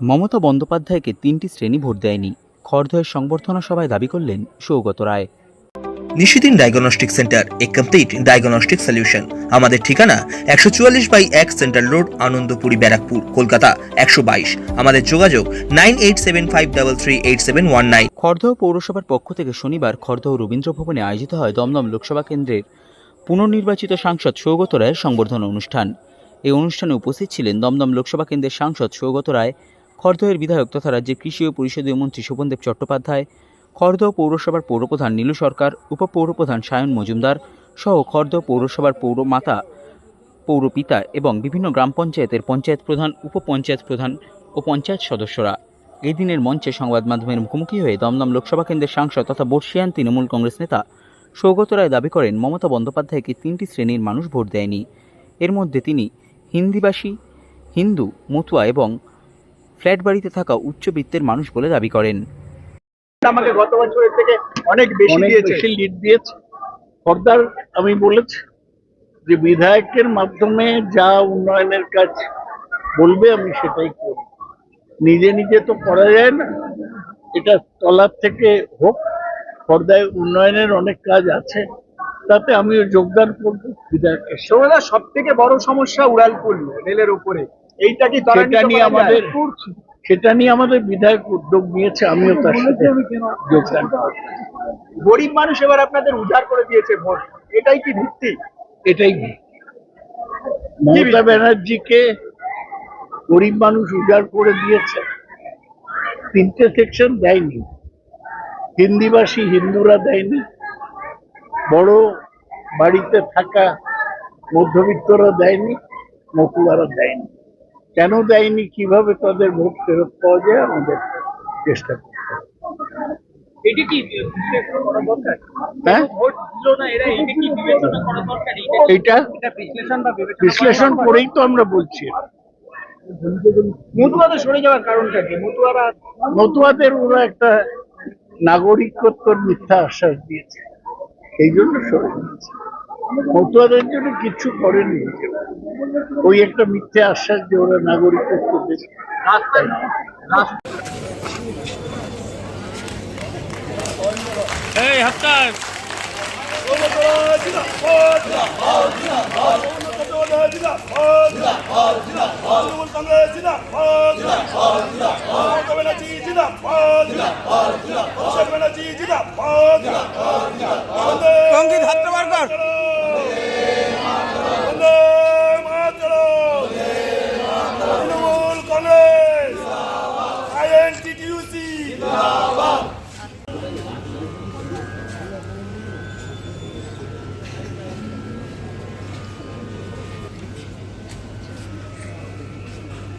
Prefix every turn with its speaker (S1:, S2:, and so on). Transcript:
S1: মমতা বন্দ্যোপাধ্যায়কে তিনটি শ্রেণি ভোট দেয়নি। খড়দহের সংবর্ধনা সভায় দাবি করলেন সৌগত রায়।
S2: নিশিদিন ডায়াগনস্টিক সেন্টার এ কমপ্লিট ডায়াগনস্টিক সলিউশন। আমাদের ঠিকানা একশো চুয়াল্লিশ বাই এক সেন্ট্রাল রোড আনন্দপুরি ব্যারাকপুর কলকাতা একশো বাইশ। আমাদের যোগাযোগ nine eight seven five double three eight seven one nine.
S1: Khardah পৌরসভার পক্ষ থেকে শনিবার খড়দহ রবীন্দ্র ভবনে আয়োজিত হয় দমদম লোকসভা কেন্দ্রের পুনর্নির্বাচিত সাংসদ সৌগত রায়ের সংবর্ধনা অনুষ্ঠান। এই অনুষ্ঠানে উপস্থিত ছিলেন দমদম লোকসভা কেন্দ্রের সাংসদ সৌগত রায় খড়দহের বিধায়ক তথা রাজ্যের কৃষি ও পরিষদীয় মন্ত্রী শোভনদেব চট্টোপাধ্যায়, খড়দহ পৌরসভার পৌরপ্রধান নীলু সরকার, উপপৌরপ্রধান সায়ন মজুমদার সহ খড়দহ পৌরসভার পৌরমাতা, পৌরপিতা এবং বিভিন্ন গ্রাম পঞ্চায়েতের পঞ্চায়েত প্রধান, উপপঞ্চায়েত প্রধান ও পঞ্চায়েত সদস্যরা। এই দিনের মঞ্চে সংবাদ মাধ্যমের মুখোমুখি হয়ে দমদম লোকসভা কেন্দ্রের সাংসদ তথা বর্ষিয়ান তৃণমূল কংগ্রেস নেতা সৌগত রায় দাবি করেন, মমতা বন্দ্যোপাধ্যায়কে তিনটি শ্রেণির মানুষ ভোট দেয়নি। এর মধ্যে তিনি হিন্দিভাষী হিন্দু, মতুয়া এবং ফ্ল্যাট বাড়িতে থাকা উচ্চবিত্তের মানুষ বলে দাবি করেন।
S3: আমাকে গত বছরের থেকে অনেক বেশি দিয়েছে।
S4: বেশি লিড দিয়েছে। ফর্দার আমি বলেছি যে বিধায়কের মাধ্যমে যা উন্নয়নের কাজ বলবে আমি সেটাই করব। নিজে নিজে তো করা যায় না। এটা তলার থেকে হোক পর্দায় উন্নয়নের অনেক কাজ আছে তাতে আমিও যোগদান করব। বিধায়কের।
S3: সব থেকে বড় সমস্যা উড়ালপুল রেলের উপরে। এইটা কি
S4: সেটা নিয়ে আমাদের সেটা নিয়ে আমাদের বিধায়ক উদ্যোগ নিয়েছে আমিও তার সাথে যোগদান
S3: গরিব মানুষ এবার আপনাদের উজাড় করে দিয়েছে ভোট। এটাই কি ভিত্তি?
S4: এটাই মমতা ব্যানার্জিকে গরিব মানুষ উজাড় করে দিয়েছে। তিনটে সেকশন দেয়নি। হিন্দিভাষী হিন্দুরা দেয়নি। বড় বাড়িতে থাকা মধ্যবিত্তরা দেয়নি মতুয়ারা দেয়নি। কেন দেয়নি কীভাবে তাদের ভোট ফেরত পাওয়া যায় আমাদের চেষ্টা করতে
S3: এটা বিশ্লেষণ
S4: হ্যাঁ?
S3: বিশ্লেষণ
S4: করেই তো আমরা বলছি।
S3: মতুয়ারা সরে যাওয়ার কারণটা কি? মতুয়ারা
S4: মতুয়াদের ওরা একটা নাগরিকত্বর মিথ্যা আশ্বাস দিয়েছে। এই জন্য সরে গিয়েছে মতুয়াদের জন্য কিছু করেনি। ওই একটা মিথ্যে আশ্বাস যে ওরা নাগরিকত্ব দেবে
S3: রাস্তায় রাস্তায়
S5: সংগীত হাত বার কর
S6: তৃণমূল কংগ্রেস আইএনটিটিউসি